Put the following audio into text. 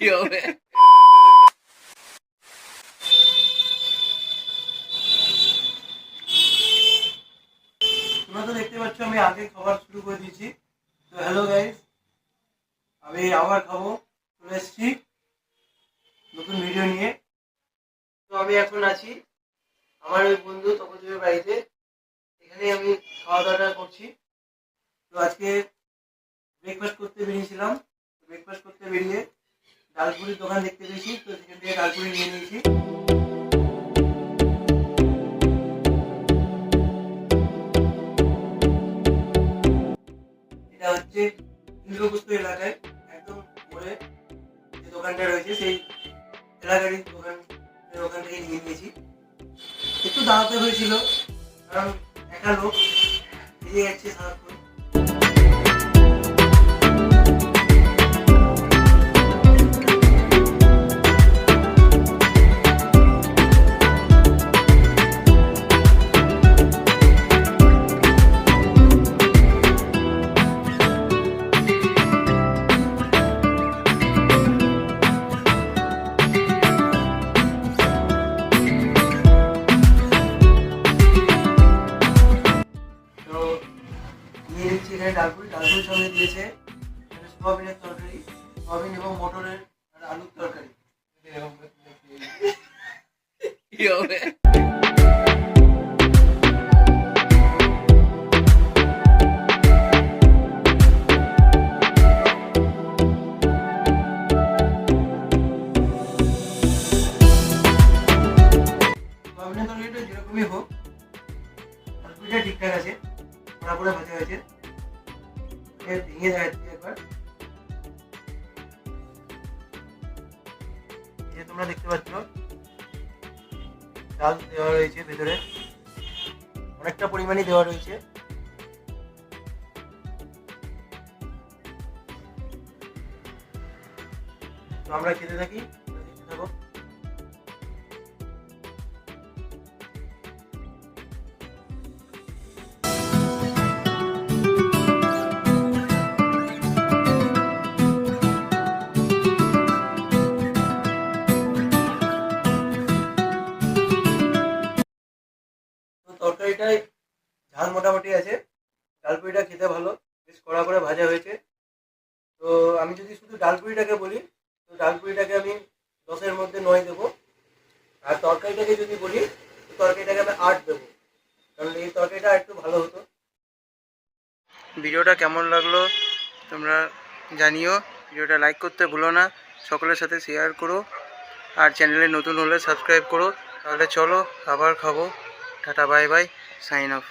কি তোমরা তো দেখতে পাচ্ছ, আমি আগে শুরু করে দিয়েছি। তো হ্যালো গাইস আমি আবার চলে নতুন ভিডিও নিয়ে। তো আমি এখন আছি আমার ওই বন্ধু বাড়িতে। আমি খাওয়া দাওয়াটা করছি। তো আজকে ব্রেকফাস্ট করতে বেরিয়েছিলাম। ব্রেকফাস্ট করতে বেরিয়ে ডালপুরির দোকান দেখতে পেয়েছি, তো সেখান থেকে ডালপুরি নিয়ে নিয়েছি। এটা হচ্ছে ইন্দ্রপুস্ত এলাকায়, একদম মোড়ে যে দোকানটা রয়েছে, সেই এলাকারই দোকান ওখান থেকে নিয়ে নিয়েছি। একটু দাঁড়াতে হয়েছিল, কারণ একা লোক বেরিয়ে যাচ্ছে সারাক্ষণ। এখানে ডালপুরি ডালপুরির সঙ্গে দিয়েছে এখানে সোয়াবিনের তরকারি সোয়াবিন এবং মটরের আর আলুর তরকারি। কি হবে? যেরকমই হোক ঠিকঠাক আছে কড়া করে ভাজা হয়েছে। ভেঙে দেখাচ্ছি একবার এই যে তোমরা দেখতে পাচ্ছ ডাল দেওয়া রয়েছে ভেতরে। অনেকটা পরিমাণে দেওয়া রয়েছে। তো আমরা খেতে থাকো। যদি শুধু ডালপুরিটাকে বলি, তো ডালপুরিটাকে আমি দশের মধ্যে নয় দেবো। আর তরকারিটাকে যদি বলি তরকারিটাকে আমি আট দেবো। কারণ এই তরকারিটা একটু ভালো হতো। ভিডিওটা কেমন লাগল তোমরা জানিও। ভিডিওটা লাইক করতে ভুলো না। সকলের সাথে শেয়ার করো। আর চ্যানেলে নতুন হলে সাবস্ক্রাইব করো। তাহলে চলো, আবার খাব। Tata bye bye sign off